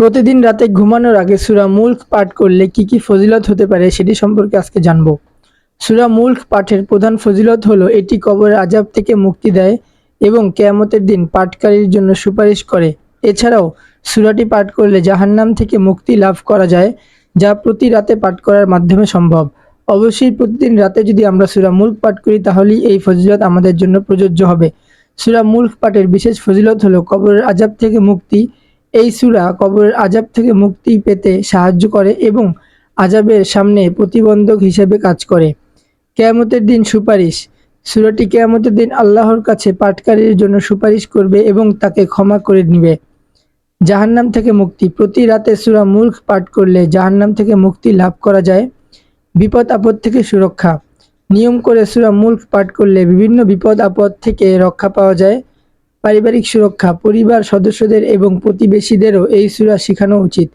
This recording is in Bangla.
প্রতিদিন রাতে ঘুমানোর আগে সুরা মুল্ক পাঠ করলে কি কি ফজিলত হতে পারে সেটি সম্পর্কে আজকে জানব। সুরা মুল্ক পাঠের প্রধান ফজিলত হলো, এটি কবরের আজাব থেকে মুক্তি দেয় এবং কেয়ামতের দিন পাঠকারীর জন্য সুপারিশ করে। এছাড়াও, সুরাটি পাঠ করলে জাহান্নাম থেকে মুক্তি লাভ করা যায়, যা প্রতি রাতে পাঠ করার মাধ্যমে সম্ভব। অবশ্যই প্রতিদিন রাতে যদি আমরা সুরা মুল্ক পাঠ করি, তাহলেই এই ফজিলত আমাদের জন্য প্রযোজ্য হবে। সুরা মুল্ক পাঠের বিশেষ ফজিলত হলো, কবরের আজাব থেকে মুক্তি এই সূরা কবরের আজাব থেকে মুক্তি পেতে সাহায্য করে এবং আজাবের সামনে প্রতিবন্ধক হিসেবে কাজ করে। কেয়ামতের দিন সুপারিশ। সূরাটি কেয়ামতের দিন আল্লাহর কাছে পাটকারীর জন্য সুপারিশ করবে এবং তাকে ক্ষমা করে নিবে। জাহান্নাম থেকে মুক্তি। প্রতি রাতে সুরা মুল্ক পাঠ করলে জাহান্নাম থেকে মুক্তি লাভ করা যায়। বিপদ আপদ থেকে সুরক্ষা। নিয়ম করে সুরা মুল্ক পাঠ করলে বিভিন্ন বিপদ আপদ থেকে রক্ষা পাওয়া যায়। পারিবারিক সুরক্ষা পরিবার সদস্যদের এবং প্রতিবেশীদেরও এই সূরা শিখানো উচিত।